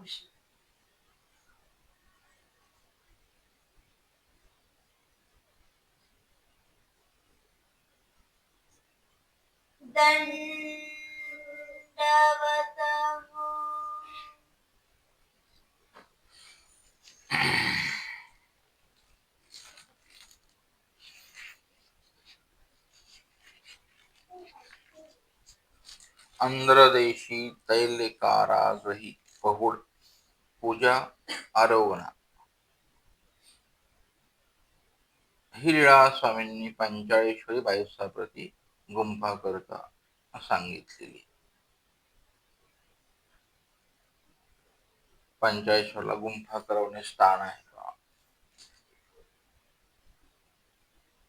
अभिषेक दंडवतः आंध्रदेशी तैलकाराग्रही पहुड पूजा आरोहणा ही लीळा स्वामींनी पंचाळेश्वरी बाईसाप्रती गुंफा करता सांगितलेली. पंचाळेश्वरला गुंफा करवणे स्थान आहे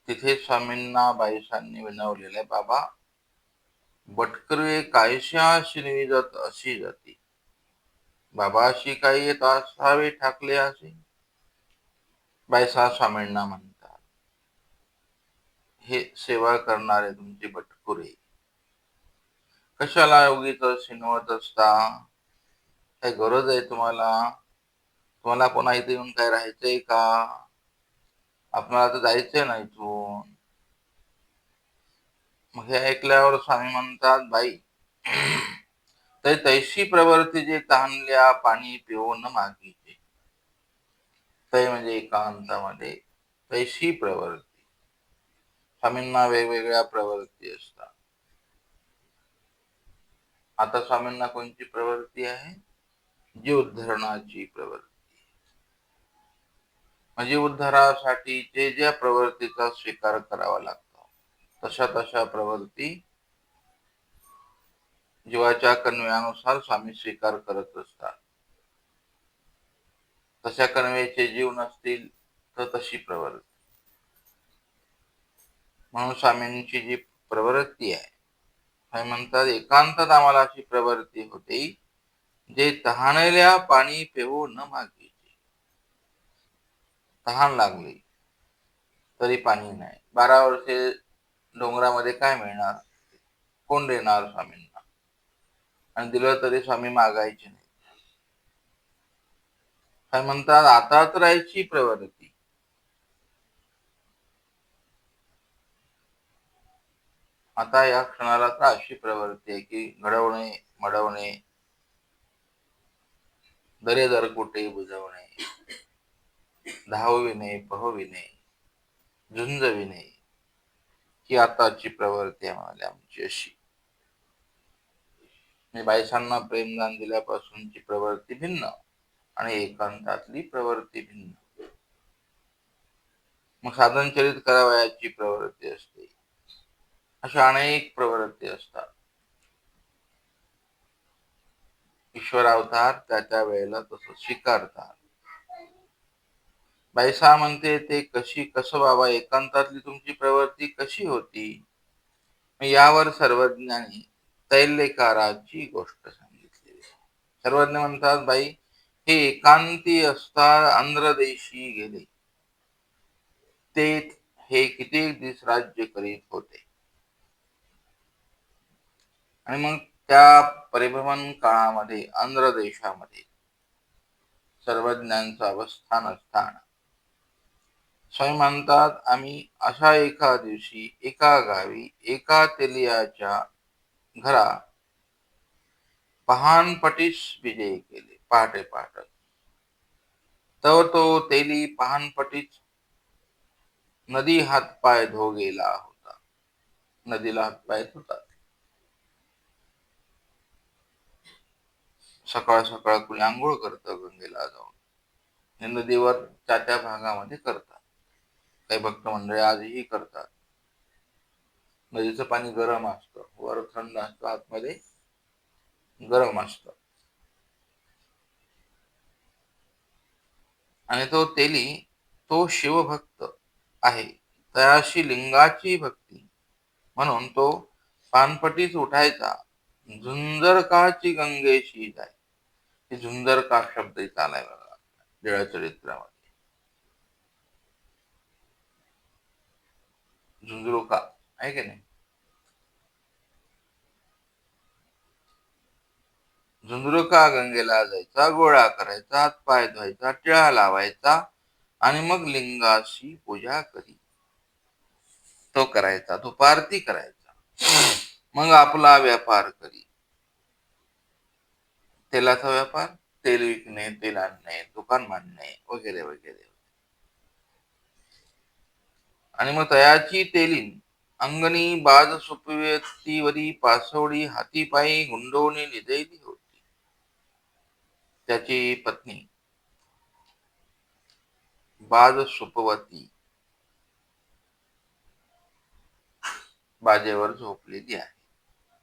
तिथे स्वामींना बाईसांनी विनवलेले बाबा बटकरवे कायशा जात अशी जाती. बाबाशी काही येत असावे ठाकले असे. बायसा स्वामींना म्हणतात हे सेवा करणारे तुमचे बटकुरे कशाला उगीच शिनवत असता? काय गरज आहे तुम्हाला? तुम्हाला पुन्हा इथे येऊन काय राहायचंय का? आपणाला तर जायचंय ना इथून. मग हे ऐकल्यावर स्वामी म्हणतात बाई तर तैशी प्रवृत्ती जे तहानल्या पाणी पिऊन मागीचे. तै म्हणजे एकांतामध्ये तैशी प्रवृत्ती. स्वामींना वेगवेगळ्या प्रवृत्ती असतात. आता स्वामींना कोणती प्रवृत्ती आहे? जीवधरणाची प्रवृत्ती. म्हणजे उद्धारासाठी जे ज्या प्रवृत्तीचा स्वीकार करावा लागतो तशा तशा प्रवृत्ती जीवाच्या कन्व्यानुसार स्वामी स्वीकार करत असतात. तशा कन्वेचे जीव नसतील तर तशी प्रवृत्ती. म्हणून स्वामींची जी प्रवृत्ती आहे स्वामी म्हणतात एकांतात आम्हाला अशी प्रवृत्ती होते जे तहानल्या पाणी पिऊ न मागीचे. तहान लागली तरी पाणी नाही. बारा वर्षे डोंगरामध्ये काय मिळणार? कोण देणार स्वामींना? आणि दिलं तरी स्वामी मागायचे नाही काय म्हणतात आता तर राहायची प्रवृत्ती. आता या क्षणाला तर अशी प्रवृत्ती आहे की घडवणे मडवणे दरे दर कुठे बुजवणे धावविणे पहविणे झुंजविणे ही आताची प्रवृत्ती आहे म्हणाली आमची अशी. म्हणजे बायसांना प्रेमदान दिल्यापासूनची प्रवृत्ती भिन्न आणि एकांतातली प्रवृत्ती भिन्न. मग साधन चरित करावयाची प्रवृत्ती असते. अशा अनेक प्रवृत्ती असतात. ईश्वर अवतार त्या त्या वेळेला तसं स्वीकारतात. बायसा म्हणते ते कशी कसं बाबा एकांतातली तुमची प्रवृत्ती कशी होती? यावर सर्वज्ञानी तैल्यकाराची गोष्ट सांगितली. सर्वज्ञ म्हणतात बाई हे एकांती असता आंध्रदेशी गेले. ते हे किती दिवस राज्य करीत होते. आणि मग त्या परिभ्रमण काळामध्ये आंध्र देशामध्ये सर्वज्ञांचं अवस्थान असताना स्वयं म्हणतात आम्ही अशा एका दिवशी एका गावी एका तेलियाच्या घरा पहानपटीस विजय केले पहाटे पहाट. तर तो तेली पहानपटीच नदी हातपाय धो गेला होता. नदीला हातपाय होता सकाळ सकाळ कुणी आंघोळ करत गंगेला जाऊन. नदीवर त्या त्या भागामध्ये करतात. काही भक्त मंडळी आजही करतात. नदीचं पाणी गरम असतं. वर थंड असतं आतमध्ये गरम असत. आणि तो तेली तो शिवभक्त आहे. तयाशी लिंगाची भक्ती. म्हणून तो पानपटीच उठायचा. झुंजरकाची गंगेशी जाय. झुंजरका शब्द इथं आलाय बघा लीळा चरित्रामध्ये. झुंजरुका आहे की नाही? झुंजरुका गंगेला जायचा गोळा करायचा हात पाय धुवायचा टिळा लावायचा आणि मग लिंगाशी पूजा करी. तो करायचा तो पारती करायचा. मग आपला व्यापार करी. तेलाचा व्यापार तेल विकणे तेल आणणे दुकान मांडणे वगैरे वगैरे आणि मग तयाची तेलीन अंगणी बाज सुपवेतीवरी पासवडी हातीपायी गुंडवणी निजैली होती. त्याची पत्नी बाज सुपवती बाजेवर झोपलेली आहे.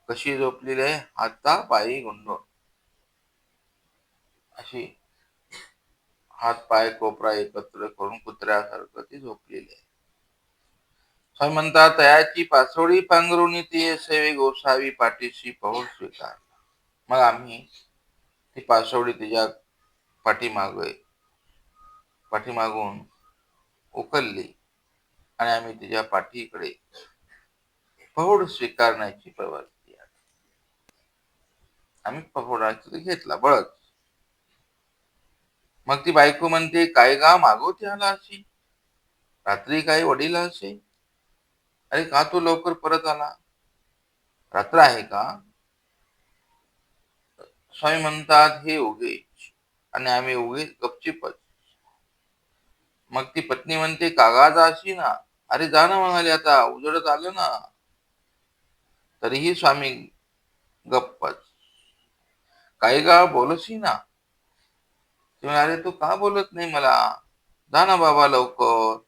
कशी झोपलेली आहे? हाता पायी गुंडो अशी हात पाय कोपरा एकत्र करून कुत्र्यासारखं ती झोपलेली आहे. म्हणतात तयाची पासोळी पांघरुणी ती सेवे गोसावी पाठीशी पहुड स्वीकार मग आम्ही ती पासोळी तिच्या पाठीमाग पाठीमागून उकलली आणि आम्ही तिच्या पाठीकडे पहुड स्वीकारण्याची प्रवृत्ती आहे आम्ही पहुडाचा घेतला बळच. मग ती बायको म्हणते काय गा मागवते आला अशी? रात्री काय वडील असे? अरे का तू लवकर परत आला? रात्र आहे का? स्वामी म्हणतात हे उगे आणि आम्ही उगे गपचिपच. मग ती पत्नी म्हणते कागा अशी ना. अरे जा ना म्हणाले आता उजडत आलं ना. तरीही स्वामी गप्पच. काही गा बोलशी ना? अरे तू का बोलत नाही मला? जा ना बाबा लवकर.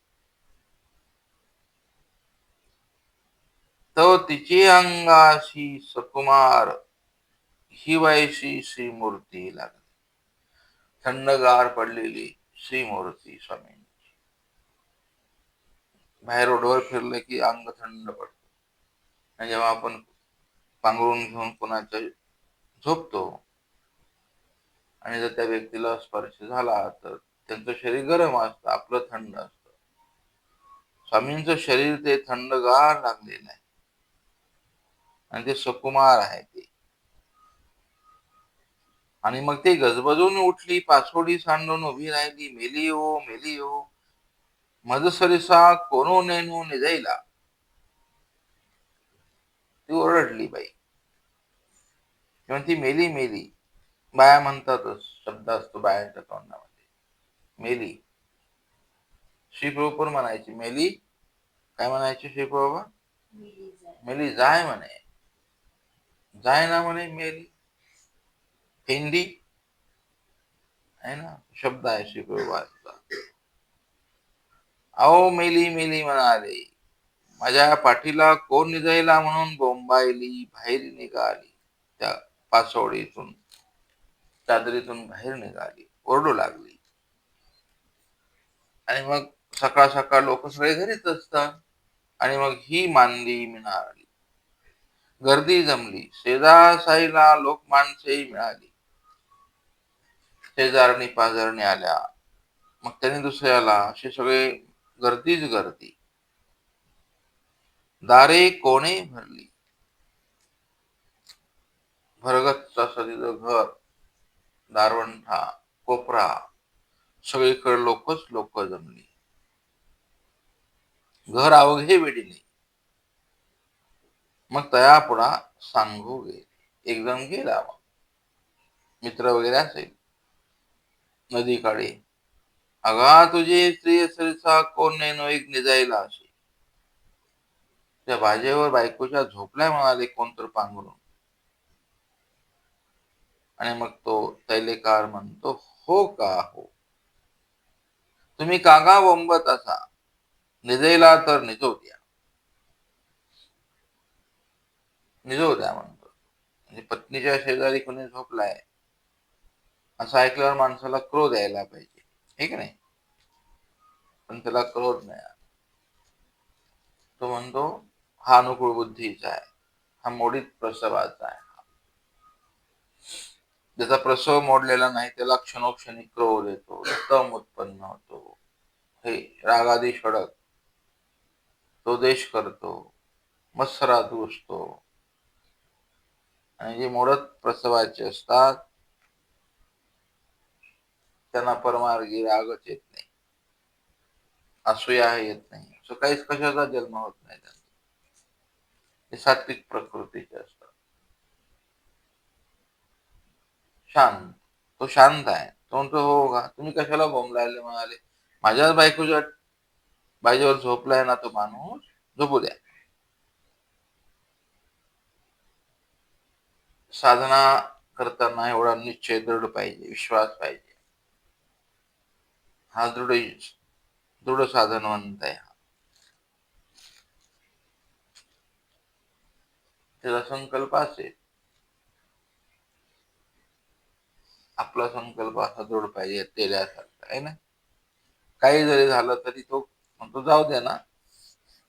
तव तिची अंगाशी सकुमार हिवायशी श्रीमूर्ती लागली. थंडगार पडलेली श्रीमूर्ती स्वामींची. बाहेर रोडवर फिरलं की अंग थंड पडत. आणि जेव्हा आपण पांघरून घेऊन कोणाच्या झोपतो आणि जर त्या व्यक्तीला स्पर्श झाला तर त्यांचं शरीर गरम असतं आपलं थंड असतं. स्वामींचं शरीर ते थंडगार लागलेलं आहे. आणि ते सुकुमार आहे ते. आणि मग ते गजबजून उठली पासोडी सांडून उभी राहिली मेली हो मेली हो. मजसरिसा कोणो नेनू निजायला. ती ओरडली बाई. किंवा ती मेली मेली. बाया म्हणतातच शब्द असतो बायांच्या तोंडामध्ये. मेली. श्रीप्रभू म्हणायची मेली. काय म्हणायची श्रीप्रभा मेली जाय म्हणे. जाय ना म्हणे मेली हिंदी. आहे ना? शब्द आहे श्रीप्रभूचा अहो मेली मेली म्हणाले माझ्या पाठीला कोण निजायला म्हणून बोंबायली बाहेर निघाली. त्या पाचोडीतून चादरीतून बाहेर निघाली. ओरडू लागली. आणि मग सकाळ सकाळ लोक सगळे घरीच असतात. आणि मग ही मांदी मिळाली गर्दी जमली. शेजा साईला लोक माणसेही मिळाली. शेजारणी पाजारणी आल्या. मग त्यांनी दुसऱ्याला असे सगळे गर्दीच गर्दी. दारे कोणे भरली? भरगतचा असं घर दारवंठा कोपरा सगळीकडे लोकच लोक जमली. घर अवघे वेडीने मग तया पुढा सांगू एक एकदम गेला मित्र वगैरे असेल. नदीकडे. अगा तुझे स्त्री सरिसा कोण नेनो एक निजायला असे त्या भाजेवर बायकोच्या झोपल्या म्हणाले कोणतर पांघरून. आणि मग तो तैलेकार म्हणतो हो का हो. तुम्ही कागा वंबत असा. निजेला तर निजो द्या निजो द्या म्हणतो. म्हणजे पत्नीच्या शेजारी कोणी झोपलाय असं ऐकल्यावर माणसाला क्रोध यायला पाहिजे. हे की नाही? पण त्याला क्रोध नाही तो म्हणतो हा अनुकूळ बुद्धीचा आहे. हा मोडीत प्रसवाचा आहे ज्याचा प्रसव मोडलेला नाही त्याला क्षणोक्षणी क्रोध येतो तम उत्पन्न होतो. हे रागादी षडक. तो देश करतो मत्सरा दुसतो आणि जे मोडत प्रसवाचे असतात त्यांना परमार्गी रागच येत नाही. असूया येत नाही. असं काहीच कशाचा जन्म होत नाही त्यांचा. ते सात्विक प्रकृतीचे असतात. शांत. तो शांत आहे. तो म्हणतो हो, हो का तुम्ही कशाला बोंबलायले म्हणाले माझ्याच बायकोच्या बाईजवळ झोपलाय ना तो माणूस. झोपू द्या. साधना करताना एवढा निश्चय दृढ पाहिजे विश्वास पाहिजे. हा दृढ दृढ साधनवंत आहे त्याचा संकल्प असेल. आपला संकल्प असा दृढ पाहिजे तेल्यासारखा आहे ना? काही जरी झालं तरी तो म्हणतो जाऊ दे ना.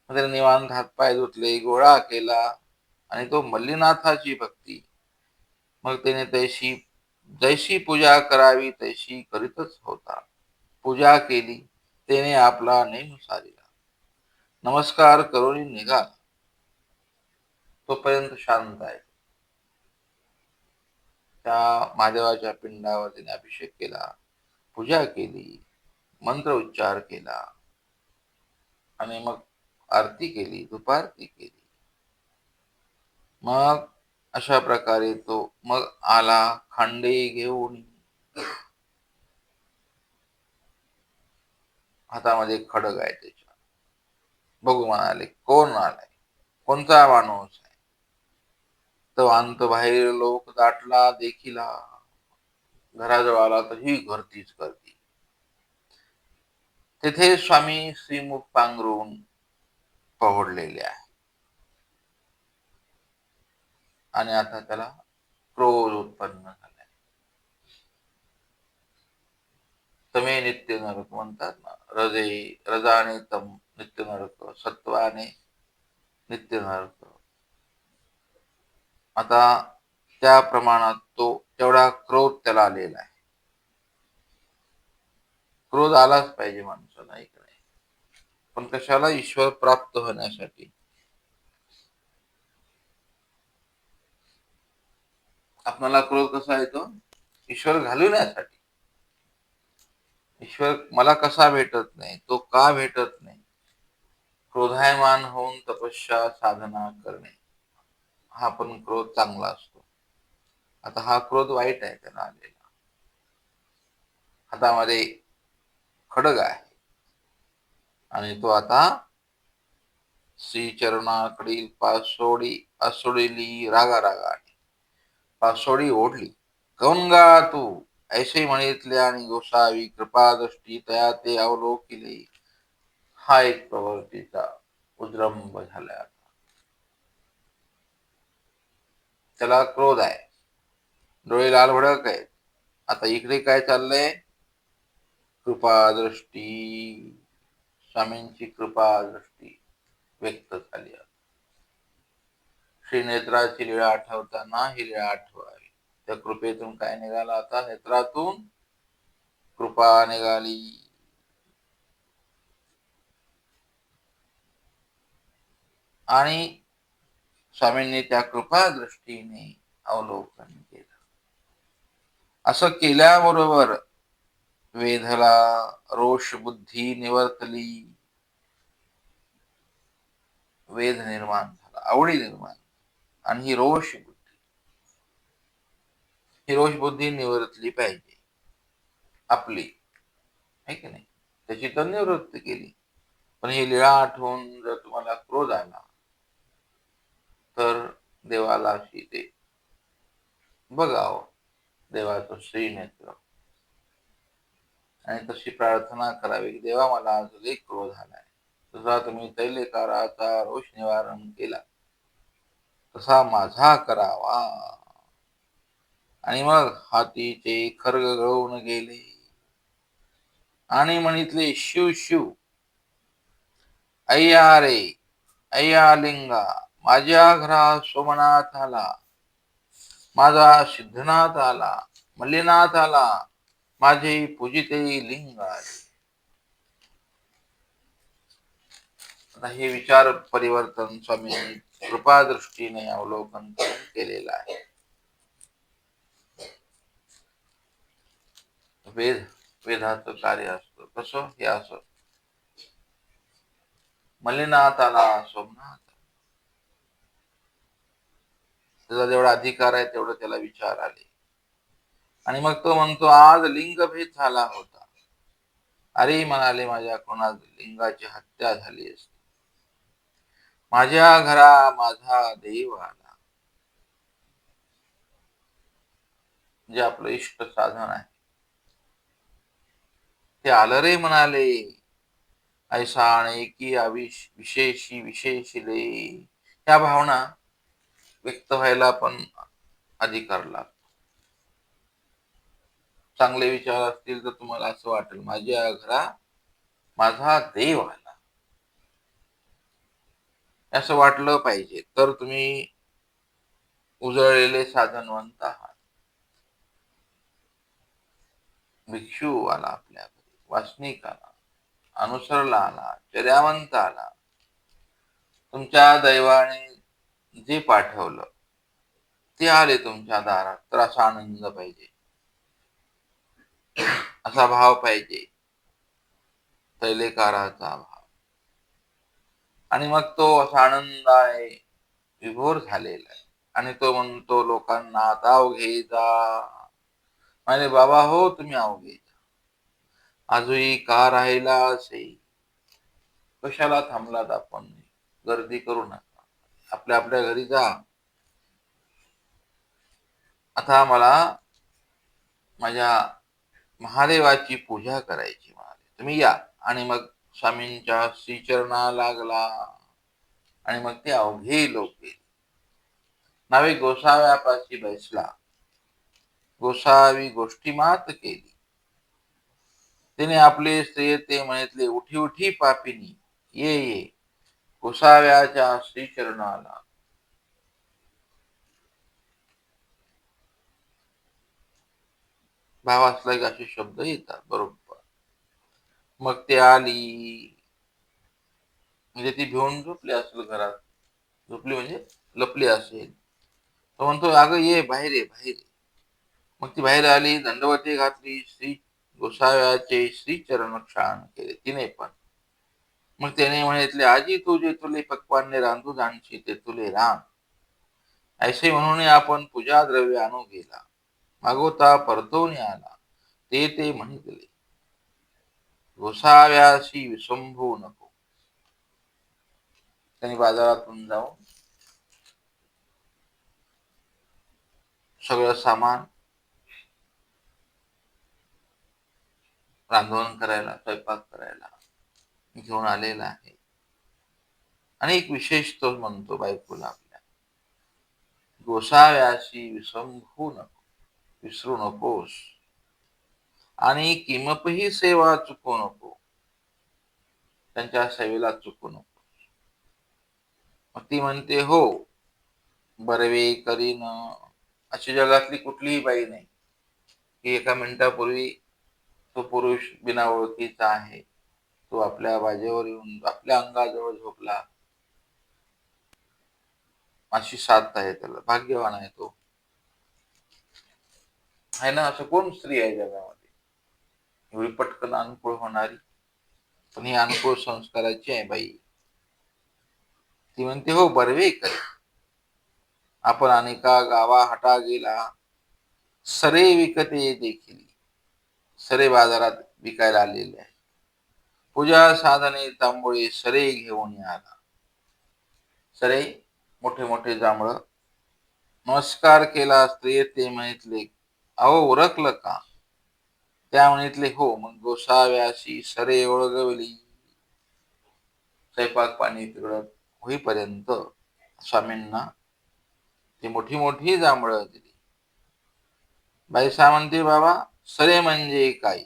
म्हणजे निवांत हातपाय धुतले गोळा केला आणि तो मल्लीनाथाची भक्ती. मग त्याने तैशी जैशी पूजा करावी तैशी करीतच होता. पूजा केली त्याने आपला नेम सारिला. नमस्कार करून निघाला तोपर्यंत शांत आहे. त्या महादेवाच्या पिंडावर त्याने अभिषेक केला पूजा केली मंत्र उच्चार केला. आणि मग आरती केली दुपारती केली. मग अशा प्रकारे तो मग आला खांडे घेऊन. हातामध्ये खडग आहे त्याच्या बघू म्हणाले कोण आलाय? कोणता माणूस आहे? तो अंत बाहेर लोक दाटला देखीला. घराजवळ आला तर ही घरतीच करती तेथे स्वामी श्रीमुख पांघरून पहोडलेले आहे आणि आता त्याला क्रोध उत्पन्न झालाय. तमे नित्य नरक म्हणतात ना रजे रजाने तम नित्य नरक सत्वाने नित्य नरक. आता त्या प्रमाणात तो तेवढा क्रोध त्याला आलेला आहे. क्रोध आलाच पाहिजे माणसाला इकडे पण कशाला ईश्वर प्राप्त होण्यासाठी? आपणाला क्रोध कसा येतो? ईश्वर घालवण्यासाठी ईश्वर मला कसा भेटत नाही तो का भेटत नाही? क्रोधायमान होऊन तपस्या साधना करणे. हा पण क्रोध चांगला असतो. आता हा क्रोध वाईट आहे त्यांना आलेला. हातामध्ये खडग आहे. आणि तो आता श्री चरणाकडील पासोडी असोडिली रागा रागा आहे पासोडी ओढली. गंगा तू? ऐसे म्हणितले आणि गोसावी कृपा दृष्टी तया ते अवलोकिले. हा एक प्रवृत्तीचा उद्रंब झाला त्याला क्रोध आहे. डोळे लाल भडक आहेत. आता इकडे काय चाललंय? कृपा दृष्टी. स्वामींची कृपा दृष्टी व्यक्त झाली श्री नेत्राची लीळा आठवताना ही लीळा आठवावी. त्या कृपेतून काय निघाला आता? नेत्रातून कृपा निघाली. आणि स्वामींनी त्या कृपा दृष्टीने अवलोकन केलं. असं केल्याबरोबर वेधला रोष बुद्धी निवर्तली. वेध निर्माण झाला आवडी निर्माण आणि ही रोष बुद्धी. ही रोष बुद्धी निवृत्तली पाहिजे. आपली. आहे की नाही? त्याची तर निवृत्ती केली. पण ही लिळा आठवून जर तुम्हाला क्रोध आला तर देवाला अशी ते बघावं. देवाचं श्रीनेत्र. आणि तशी प्रार्थना करावी की देवा मला आज लई क्रोध आलाय. तसा तुम्ही तैलेकाराचा रोष निवारण केला. तसा माझा करावा. आणि मग हातीचे खर्ग गळून गेले. आणि म्हणितले शिव शिव अय्या रे अय्या लिंगा माझ्या घरा सोमनाथ आला माझा सिद्धनाथ आला मल्लीनाथ आला माझे पूजिते लिंग आले. हे विचार परिवर्तन स्वामी कृपादृष्टीने अवलोकन करून केलेला आहे. वेद वेधाचं कार्य असत. कस? हे अस. मलिनात आला स्वप्नात त्याचा जेवढा अधिकार आहे तेवढा त्याला विचार आले. आणि मग तो म्हणतो आज लिंगभेद झाला होता. अरे म्हणाले माझ्या कोणा लिंगाची हत्या झाली असते? माझ्या घरा माझा देव आला. जे आपलं इष्ट साधन आहे. ते आलं रे म्हणाले. ऐसा की अविश विशेषी विशेषिले. या भावना व्यक्त व्हायला पण अधिकार लागतो. चांगले विचार असतील तर तुम्हाला असं वाटेल माझ्या घरा माझा देव आला. असं वाटलं पाहिजे. तर तुम्ही उजळलेले साधनवंत आहात. भिक्षू आला आपल्या वासनिक आला अनुसरला आला चर्यावंत आला तुमच्या दैवाने जे पाठवलं ते आले तुमच्या दारात. तर असा आनंद पाहिजे. असा भाव पाहिजे. तैलेकाराचा भाव. आणि मग तो असा आनंद आहे विभोर झालेला आहे. आणि तो म्हणतो लोकांना आता अवघे जा. म्हणजे बाबा हो तुम्ही अवघे जा. आजही का राहिला असे कशाला थांबलात आपण? गर्दी करू नका. आपल्या आपल्या घरी जा. आता मला माझ्या महादेवाची पूजा करायची म्हणाले तुम्ही या. आणि मग स्वामींच्या श्रीचरणा लागला. आणि मग ते अवघे लोक. गेले नावे गोसाव्यापाशी बैसला. गोसावी गोष्टी मात केली. तिने आपले स्त्रिय ते म्हणितले उठी उठी पापिनी ये ये गोसाव्याच्या श्रीचरणाला. भाव असला की असे शब्द येतात बरोबर. मग ते आली. म्हणजे ती भिवून झोपली असेल घरात. झोपली म्हणजे लपली असेल. तो म्हणतो अगं ये बाहेर ये बाहेर मग ती बाहेर आली दंडवती घातली श्री गोसाव्याचे श्रीचरण क्षान केले. तिने पण. मग त्याने म्हटले आजी तू जे तुले पक्वाने रांधू जाणशी ते तुले राम ऐसे म्हणून आपण पूजा द्रव्य आणू गेला. मागोता परतवून आला. ते ते म्हणितले गोसाव्याशी विसंभू नको. त्यांनी बाजारातून जाऊन सगळं सामान रांधवण करायला स्वयंपाक करायला घेऊन आलेला आहे. आणि एक विशेष तो म्हणतो बायकोला आपल्या. गोसाव्याशी विसंभू नको विसरू नकोस. आणि किमपही सेवा चुकू नको. त्यांच्या सेवेला चुकू नको. मग ती म्हणते हो बरवे करीन अशी जगातली कुठलीही बाई नाही. की एका मिनिटापूर्वी तो पुरुष बिना ओळखीचा आहे. तो आपल्या बाजेवर येऊन आपल्या अंगाजवळ झोपला. अशी साथ आहे त्याला भाग्यवान आहे तो. आहे ना असं कोण स्त्री आहे जगामध्ये? एवढी पटकन अनुकूळ होणारी. पण ही अनुकूळ संस्काराची आहे बाई. ती म्हणते हो बरवे कर आपण अनेका गावा हटा गेला. सरे विकते देखील. सरे बाजारात विकायला आलेले आहे. पूजा साधने तांबोळे सरे घेऊन आला सरे मोठे मोठे जांभळ. नमस्कार केला स्त्री ते म्हणितले अहो ओळखलं का? त्या म्हणितले हो मग गोसाव्याशी सरे ओळगवली. स्वयंपाक पाणी तिकडं होईपर्यंत स्वामींना ती मोठी मोठी जांभळं दिली. बाई म्हणते बाबा सरे म्हणजे काय?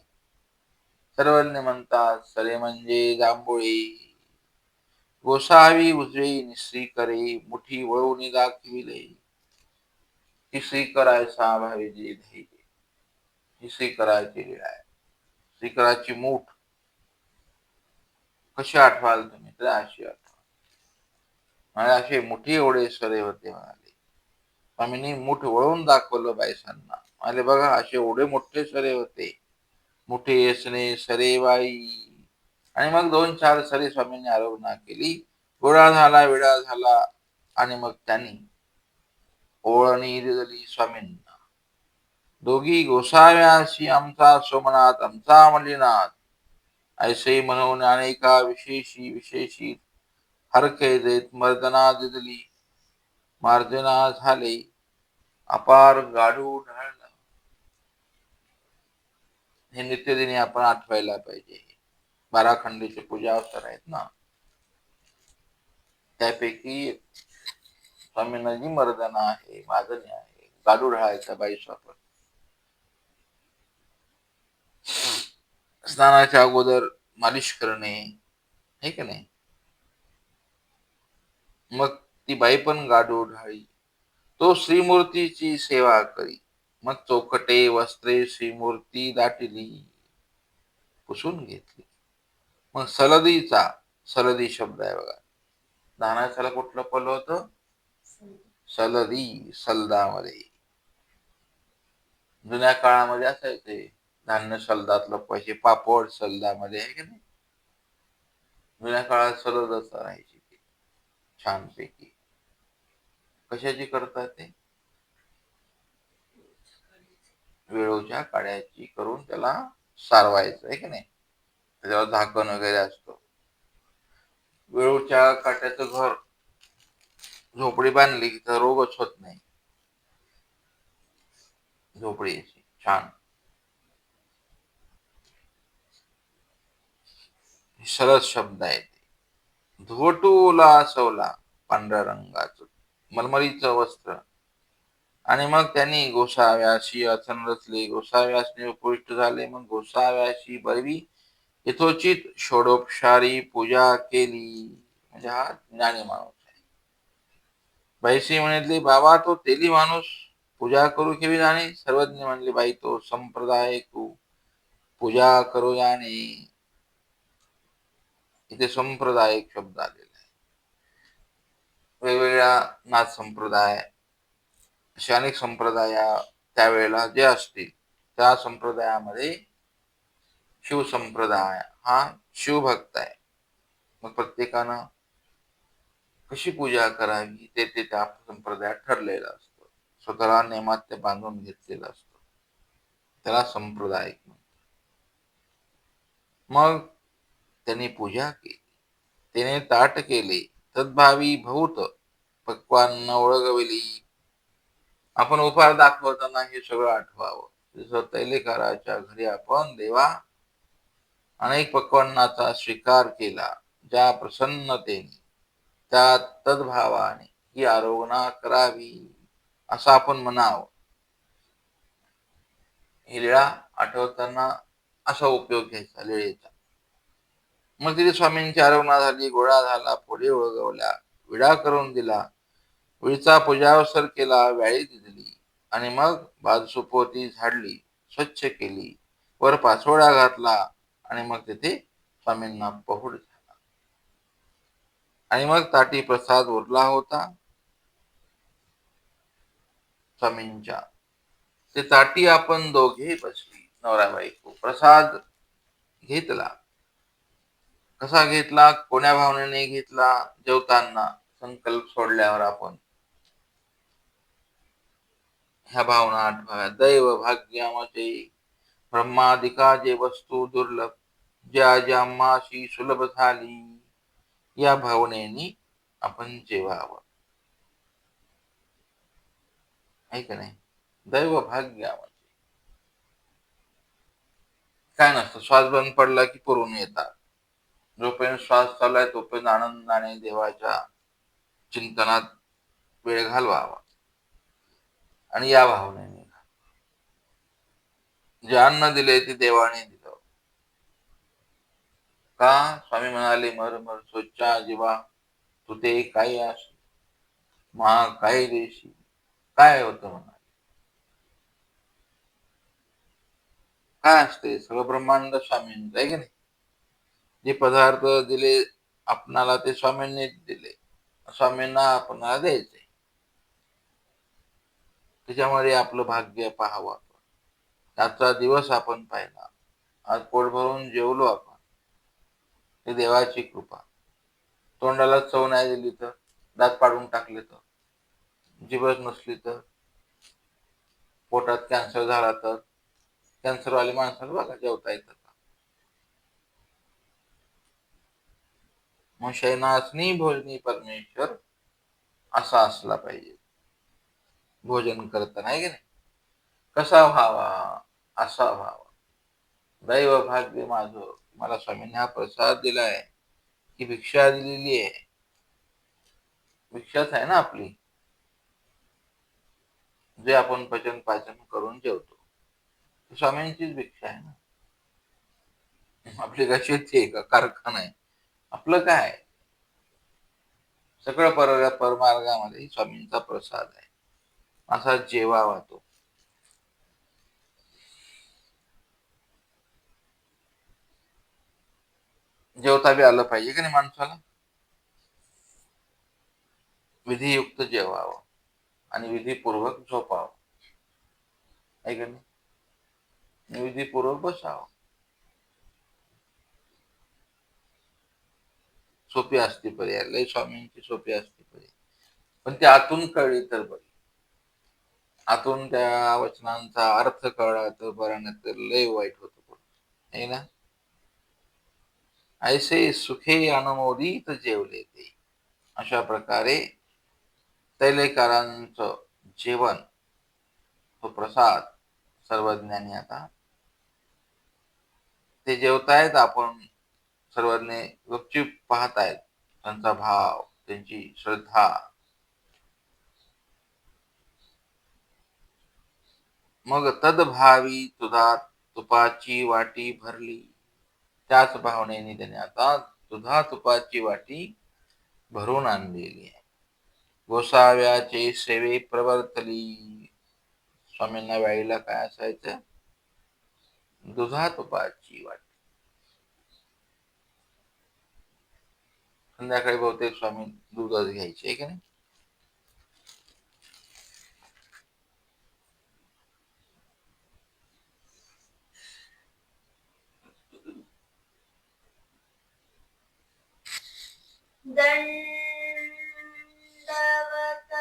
सर्वज्ञ म्हणतात सरे म्हणजे जांभुळी. गोसावी उजवे निश्री करे मुठी वळवून दाखविले. ही श्रीकरायचा भावी जी धैर्य. ही श्रीकराची आहे. श्रीकराची मूठ. कशी आठवाल तुम्ही? तर अशी आठवा म्हणजे असे मुठी एवढे सरे होते म्हणाले. स्वामींनी मूठ वळून दाखवलं बायसांना म्हणाले बघा असे एवढे मोठे सरे होते. मुठे असणे सरेबाई आणि मग दोन चार सरे स्वामींनी आरोग्य केली. गोळा झाला विडा झाला. आणि मग त्यांनी ओळणी दिली स्वामींनी. दोघी गोसाव्याशी आमचा सोमनाथ आमचा मल्लीनाथ ऐसे म्हणून अनेका विशेषी विशेषी हरके देत मर्दना दिदली. मार्जना झाले अपार गाडू ढाळला हे नित्यदिनी आपण आठवायला पाहिजे. बारा खंडीचे पूजा अवसर आहेत ना. त्यापैकी स्वामींना जी मर्दना आहे माजनी आहे. गाडू ढाळायचा बाई स्वापर स्नानाच्या अगोदर मालिश करणे हे का नाही? मग ती बाई पण गाडो ढाळी तो श्रीमूर्तीची सेवा करी. मग चौकटे वस्त्रे श्रीमूर्ती दाटिली. पुसून घेतली. मग सलदीचा सलदी शब्द आहे बघा. दानाच्याला कुठलं पल होत? सलदी सलदामध्ये. जुन्या काळामध्ये असायचे. धान्य सलदातलं पैसे पापड सलदामध्ये आहे की नाही? जुन्या काळात सलदच राहायची छानपैकी. कशाची करतात ते? वेळूच्या काड्याची करून त्याला सारवायचं आहे की नाही? त्याच्यावर झाकण वगैरे असतो. वेळूच्या काट्याचं घर झोपडी बांधली की तर रोगच होत नाही. झोपडी अशी छान. शरद शब्द आहे धोटूला असवला पांढऱ्या रंगाचं. मलमरीचं वस्त्र. आणि मग त्यांनी गोसाव्याशी अथन रचले. गोसाव्यासने उपविष्ट झाले. मग गोसाव्याशी बरवी यथोचित षोडोपशारी पूजा केली. म्हणजे हा ज्ञानी माणूस आहे. बाईशी म्हणले बाबा तो तेली माणूस. पूजा करू केली जाणे सर्वज्ञ म्हणले बाई तो संप्रदाय पूजा करू जाणे इथे संप्रदायिक शब्द आलेला आहे वेगवेगळ्या नाथ संप्रदाय असे अनेक संप्रदाय त्यावेळेला जे असतील त्या संप्रदायामध्ये शिवसंप्रदाय हा शिवभक्त आहे. मग प्रत्येकानं कशी पूजा करावी ते ते त्या संप्रदायात ठरलेलं असतं. स्वतःला नेमात ते बांधून घेतलेलं असतं. त्याला संप्रदायिक म्हणतात. मग त्यांनी पूजा केली. त्याने ताट केले. तद्भावी भूत पक्वान ओळगविली. आपण उपहार दाखवताना हे सगळं आठवावं. जसं तैलेकाराच्या घरी आपण देवा अनेक पक्वांनाचा स्वीकार केला. ज्या प्रसन्नतेने त्या तद्भावाने ही आरोगणा करावी असं आपण म्हणावं. ही लिळा आठवताना असा उपयोग घ्यायचा लिळेचा मग तिथे स्वामींची आरोग्य झाली गोळा झाला पुढे ओळगवल्या विडा करून दिला विळचा पूजावसर केला व्याळी दिली आणि मग बाजसुपोती झाडली स्वच्छ केली वर पाचोळा घातला आणि मग तिथे स्वामींना पहुड झाला. आणि मग ताटी प्रसाद उरला होता. स्वामींच्या ते ताटी आपण दोघे बसली नवरा बायको प्रसाद घेतला. कसा घेतला कोण्या भावनेने घेतला जेवताना संकल्प सोडल्यावर आपण? ह्या भावना आठवाव्या दैव भाग्यामध्ये ब्रह्मादिका जे वस्तू दुर्लभ ज्या ज्या माशी सुलभ झाली या भावनेनी आपण जेवावं. ऐक नाही? दैव भाग्यामध्ये काय नसतं श्वास बंद पडला की पुरून येतात. जोपर्यंत श्वास चालू आहे तोपर्यंत आनंदाने देवाच्या चिंतनात वेळ घालवावा. आणि या भावनेने जे अन्न दिले ते देवाने दिलं. का? स्वामी म्हणाले मर मर स्वच्छा जीवा तू ते काही अस मा काही देशी? काय होतं म्हणा काय असते? सगळं ब्रह्मांड स्वामी आहे की नाही? जे पदार्थ दिले आपणाला ते स्वामींनी दिले. स्वामींना आपणाला द्यायचे. त्याच्यामध्ये आपलं भाग्य पाहावं आपण. आजचा दिवस आपण पाहिला आज पोट भरून जेवलो आपण. ते देवाची कृपा. तोंडाला चव नाही दिली तर दात पाडून टाकले तर जीवच नसली तर पोटात कॅन्सर झाला तर कॅन्सरवाली माणसाला बघा जेवता येतात का मग शयनासनी भोजनी परमेश्वर असा असला पाहिजे. भोजन करताना आहे की नाही? कसा व्हावा असा व्हावा. दैव भाग्य माझं मला स्वामींनी हा प्रसाद दिलाय. की भिक्षा दिलेली आहे. भिक्षाच आहे ना आपली. जे आपण पचन पाचन करून जेवतो. स्वामींचीच भिक्षा आहे ना. आपली कशी आहे का कारखाना आहे. आपलं काय? सगळं पर परमार्गामध्ये स्वामींचा प्रसाद आहे. असा जेवावा तो जेवता बी आलं पाहिजे का नाही माणसाला? विधियुक्त जेवावं आणि विधीपूर्वक झोपावं. आहे का नाही? विधीपूर्वक बसावं. सोपी असते पर्याय लय स्वामींची सोपी असते पर्याय पण ते आतून कळली तर बरी. आतून त्या वचनांचा अर्थ कळला तर बरा नाही तर लय वाईट होतो आहे ना? ऐसे सुखे अनुमोदित जेवले ते. अशा प्रकारे तैलेकारांचं जेवण तो प्रसाद सर्वज्ञानी आता ते जेवतायत आपण. सर्वांनी गपचूप आहेत त्यांचा भाव त्यांची श्रद्धा. मग तदभावी तुझा तुपाची वाटी भरली. त्याच भावनेने त्याने आता तुझा तुपाची वाटी भरून आणलेली आहे. गोसाव्याचे सेवे प्रवर्तली. स्वामींना वेळीला काय असायचं? दुधा तुपाची वाटी. संध्याकाळी बहुतेक स्वामी दूध घ्यायचे आहे की नाही दण्डवतु